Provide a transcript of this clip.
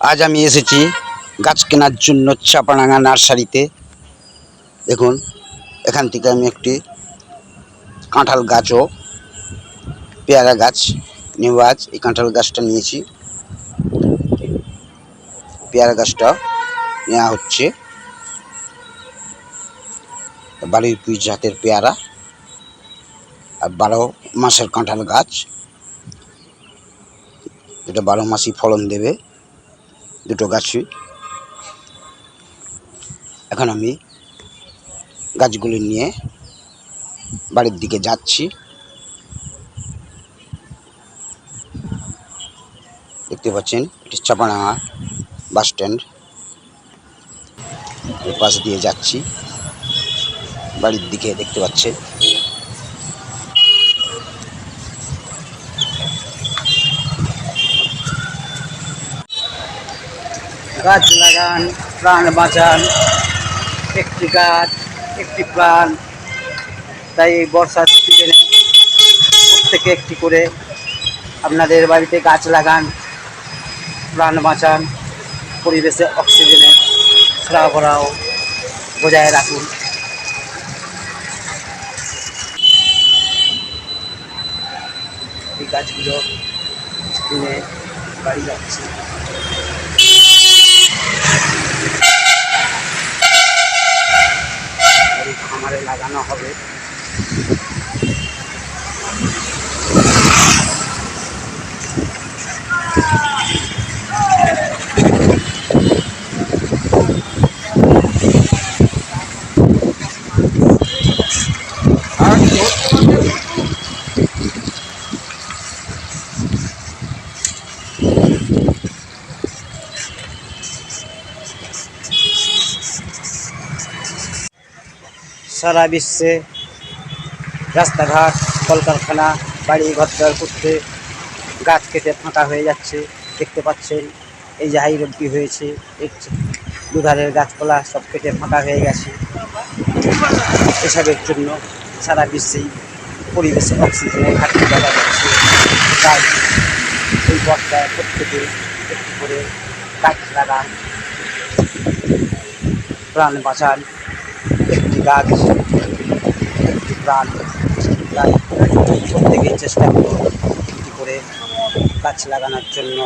আজ আমি এসেছি গাছ কেনার জন্য চাপাডাঙ্গা নার্সারিতে। দেখুন, এখান থেকে আমি একটি কাঁঠাল গাছ ও পেয়ারা গাছ নেব আজ এই কাঁঠাল গাছটা নিয়েছি। পেয়ারা গাছটা নেওয়া হচ্ছে। বাড়ির পিস জাতের পেয়ারা আর বারো মাসের কাঁঠাল গাছ। এটা বারো মাসই ফলন দেবে। দুটো গাছই এখন আমি গাছগুলি নিয়ে বাড়ির দিকে যাচ্ছি। দেখতে পাচ্ছেন, এটি চাপাডাঙ্গা বাস স্ট্যান্ড। এর পাশ দিয়ে যাচ্ছি। বাড়ির দিকে দেখতে পাচ্ছেন গাছ লাগান, প্রাণ বাঁচান। একটি গাছ, একটি প্রাণ। তাই এই বর্ষার সিজনে প্রত্যেকে একটি করে আপনাদের বাড়িতে গাছ লাগান, প্রাণ বাঁচান, পরিবেশে অক্সিজেনের সরবরাহ বজায় রাখুন। এই গাছগুলো কিনে বাড়ি যাচ্ছে এই খামারে লাগানো হবে। সারা বিশ্বে রাস্তাঘাট, কলকারখানা, বাড়ি, ঘরদর করতে গাছ কেটে ফাঁকা হয়ে যাচ্ছে। দেখতে পাচ্ছেন, এই যে হাইরোডটি হয়েছে দুধারের গাছপালা সব কেটে ফাঁকা হয়ে গেছে। এসবের জন্য সারা বিশ্বেই পরিবেশে অক্সিজেনের ঘাটতি দেখা যাচ্ছে। তাই এই বর্ষায় প্রত্যেকে একটু করে গাছ লাগান, প্রাণ বাঁচান। একটি গাছ একটি প্রাণ তাই প্রত্যেকেই চেষ্টা করে গাছ লাগানোর জন্য।